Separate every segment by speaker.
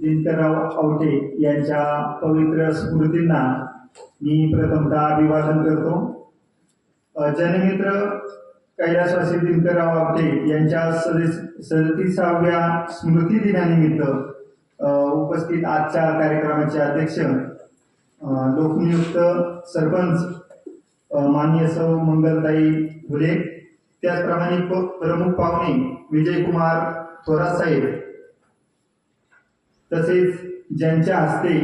Speaker 1: दिनकरराव आवटे यांच्या पवित्र स्मृतींना मी प्रथमतः अभिवादन करतो. जनमित्र कैलासवासी दिनकरराव आवटे यांच्या सदस सदतीसाव्या स्मृती दिनानिमित्त उपस्थित आजच्या कार्यक्रमाचे अध्यक्ष लोकनियुक्त सरपंच मान्य सौ मंगलताई फुले त्याचप्रमाणे प्रमुख पाहुणे विजयकुमार थोरात साहेब तसेच ज्यांच्या हस्ते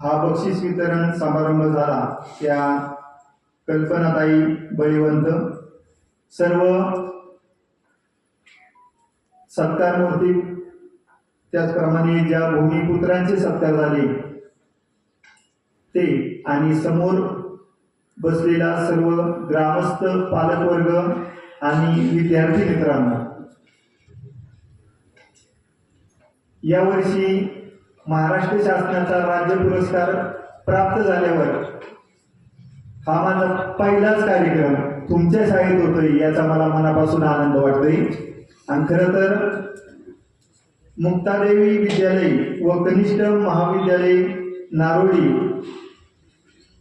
Speaker 1: हा बक्षीस वितरण समारंभ झाला त्या कल्पनाताई बळीवंत सर्व सत्कार मूर्ती त्याचप्रमाणे ज्या भूमिपुत्रांचे सत्कार झाले ते आणि समोर बसलेला सर्व ग्रामस्थ पालकवर्ग आणि विद्यार्थी मित्रांना यावर्षी महाराष्ट्र शासनाचा राज्य पुरस्कार प्राप्त झाल्यावर हा माझा पहिलाच कार्यक्रम तुमच्या शाळेत होतोय याचा मला मनापासून आनंद वाटतोय. आणि खरं तर मुक्तादेवी विद्यालय व कनिष्ठ महाविद्यालय नारोडी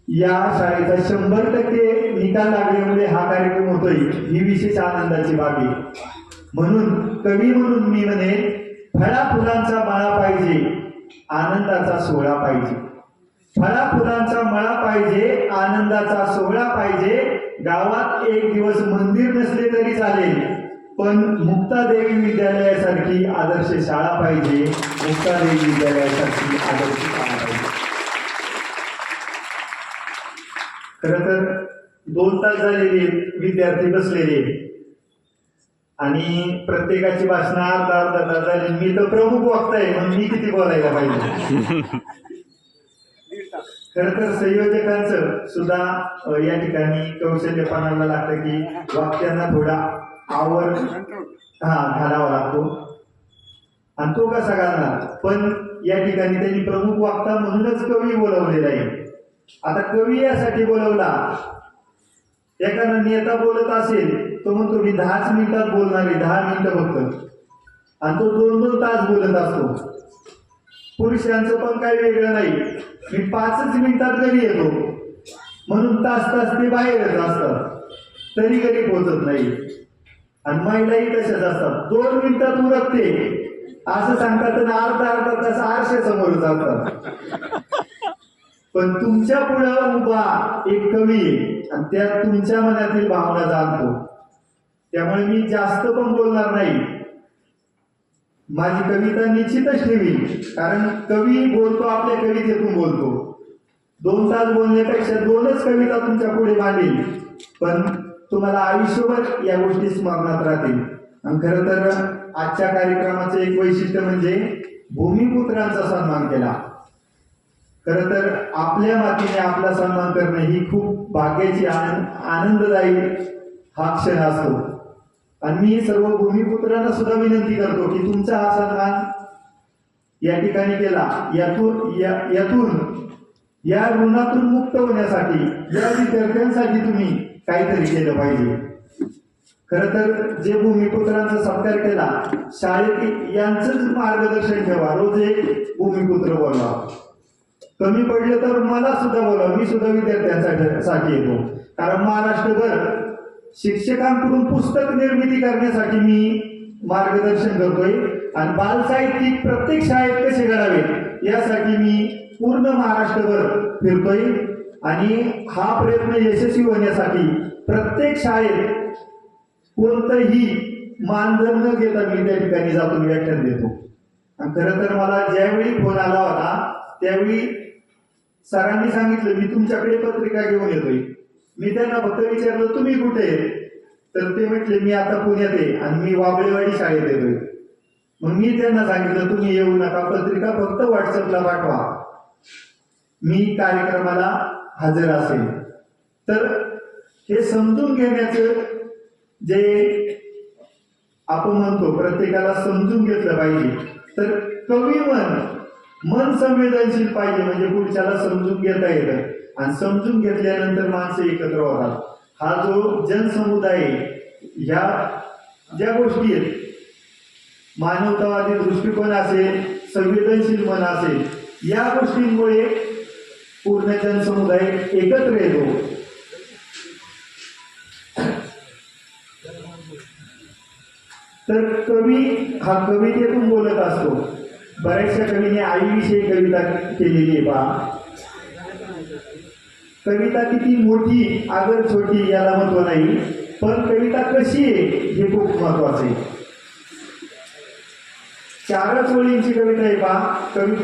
Speaker 1: या शाळेचा शंभर टक्के निकाल लागल्यामुळे हा कार्यक्रम होतोय ही विशेष आनंदाची बाब आहे. म्हणून कवी म्हणून मी म्हणे फळा फुलांचा माळा पाहिजे आनंदाचा सोहळा पाहिजे. फळा फुलांचा मळा पाहिजे आनंदाचा सोहळा पाहिजे. गावात एक दिवस मंदिर नसले तरी चालेल पण मुक्तादेवी विद्यालयासारखी आदर्श शाळा पाहिजे. मुक्तादेवी विद्यालयासारखी आदर्श शाळा पाहिजे. खर तर दोन तास झालेले विद्यार्थी बसलेले आणि प्रत्येकाची भाषण अर्धा अर्धा झाली. मी तर प्रमुख वक्ताय म्हणून मी किती बोलायला पाहिजे? खर तर संयोजकांचं सुद्धा या ठिकाणी कौशल्य पाणायला लागतं की वाक्यांना थोडा आवर हा घालावा लागतो. आणि तो कसा घालणार? पण या ठिकाणी त्यांनी प्रमुख वक्ता म्हणूनच कवी बोलवलेला आहे. आता कवी यासाठी बोलवला. एखादा नेता बोलत असेल तो म्हणतो मी दहाच मिनिटात बोलणार आहे दहा मिनिटं फक्त. आणि तो दोन दोन तास बोलत असतो. पुरुषांचं पण काही वेगळं नाही. मी पाचच मिनिटात घरी येतो. म्हणून तास तास ते बाहेरच असतात. तरी घरी पोहोचत नाही. आणि महिलाही तशाच असतात. दोन मिनिटात उरकते. असं सांगतात तर अर्धा अर्धा तास आरशे समोर जातात. पण तुमच्या पुढं उभा एक कवी आहे. आणि त्या तुमच्या मनातील भावना जाणतो. त्यामुळे मी जास्त पण बोलणार नाही. माझी कविता निश्चितच ठेवी कारण कवी बोलतो आपल्या कवितेतून बोलतो. दोन तास बोलण्यापेक्षा दोनच कविता तुमच्यापुढे मांडेल पण तुम्हाला आयुष्यभर या गोष्टी स्मरणात राहतील. आणि खरं तर आजच्या कार्यक्रमाचं एक वैशिष्ट्य म्हणजे भूमिपुत्रांचा सन्मान केला. खरं तर आपल्या मातीने आपला सन्मान करणे ही खूप भाग्याची आनंददायी हा क्षण असतो. आणि मी सर्व भूमिपुत्रांना सुद्धा विनंती करतो की तुमचा हा सन्मान या ठिकाणी केला. यातून या यातून या ऋणातून मुक्त होण्यासाठी या विद्यार्थ्यांसाठी तुम्ही काहीतरी केलं पाहिजे. खर तर जे भूमिपुत्रांचा सत्कार केला शाळेत यांचंच मार्गदर्शन ठेवा. रोज एक भूमिपुत्र बोलवा. कमी पडलं तर मला सुद्धा बोला मी सुद्धा विद्यार्थ्यांसाठी साठी येतो. कारण महाराष्ट्रभर शिक्षकांकडून पुस्तक निर्मिती करण्यासाठी मी मार्गदर्शन करतोय. आणि बालसाहित्यिक प्रत्येक शाळेत कसे घडावे यासाठी मी पूर्ण महाराष्ट्रभर फिरतोय. आणि हा प्रयत्न यशस्वी होण्यासाठी प्रत्येक शाळेत कोणतंही मानधन न घेता मी त्या ठिकाणी जाऊन व्याख्यान देतो. आणि खरं तर मला ज्यावेळी फोन आला होता त्यावेळी सरांनी सांगितलं मी तुमच्याकडे पत्रिका घेऊन येतोय. मी त्यांना फक्त विचारलं तुम्ही कुठे? तर ते म्हटले मी आता पुण्यात आहे आणि मी वाबळेवाडी शाळेत येतोय मग मी त्यांना सांगितलं तुम्ही येऊ नका पत्रिका फक्त व्हॉट्सअपला पाठवा. मी कार्यक्रमाला हजर असेल. तर हे समजून घेण्याचं जे आपण म्हणतो प्रत्येकाला समजून घेतलं पाहिजे. तर कवी मन मन संवेदनशील पाहिजे म्हणजे पुढच्याला समजून घेता येतं. आणि समजून घेतल्यानंतर माणसं एकत्र होतात. हा जो जनसमुदाय ह्या ज्या गोष्टी आहेत मानवतावादी दृष्टिकोन असेल संवेदनशील मन असेल या गोष्टींमुळे पूर्ण जनसमुदाय एकत्र येतो. तर कवी हा कवितेतून बोलत असतो. बऱ्याचशा कवीने आईविषयी कविता केलेली आहे पहा. कविता किती मोठी आगर छोटी याला महत्त्व नाही. पण कविता कशी आहे हे खूप महत्वाचं आहे. चारच ओळींची कविता आहे बा. कवी